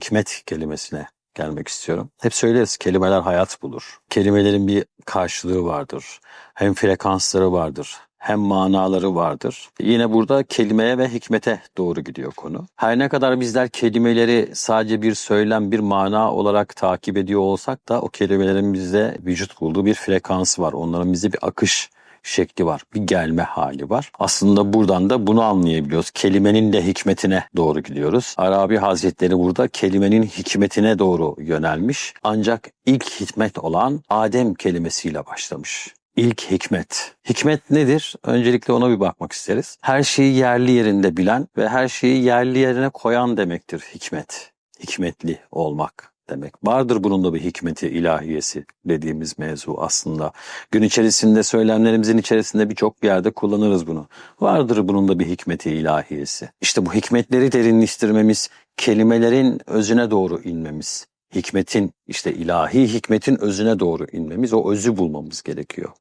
hikmet kelimesine gelmek istiyorum. Hep söyleriz kelimeler hayat bulur. Kelimelerin bir karşılığı vardır. Hem frekansları vardır hem manaları vardır. Yine burada kelimeye ve hikmete doğru gidiyor konu. Her ne kadar bizler kelimeleri sadece bir söylem, bir mana olarak takip ediyor olsak da o kelimelerin bizde vücut bulduğu bir frekansı var. Onların bizde bir akış şekli var. Bir gelme hali var. Aslında buradan da bunu anlayabiliyoruz. Kelimenin de hikmetine doğru gidiyoruz. Arabi Hazretleri burada kelimenin hikmetine doğru yönelmiş. Ancak ilk hikmet olan Adem kelimesiyle başlamış. İlk hikmet. Hikmet nedir? Öncelikle ona bir bakmak isteriz. Her şeyi yerli yerinde bilen ve her şeyi yerli yerine koyan demektir hikmet. Hikmetli olmak demek. Vardır bunun da bir hikmeti ilahiyesi dediğimiz mevzu aslında. Gün içerisinde söylemlerimizin içerisinde birçok yerde kullanırız bunu. Vardır bunun da bir hikmeti ilahiyesi. İşte bu hikmetleri derinleştirmemiz, kelimelerin özüne doğru inmemiz, hikmetin işte ilahi hikmetin özüne doğru inmemiz, o özü bulmamız gerekiyor.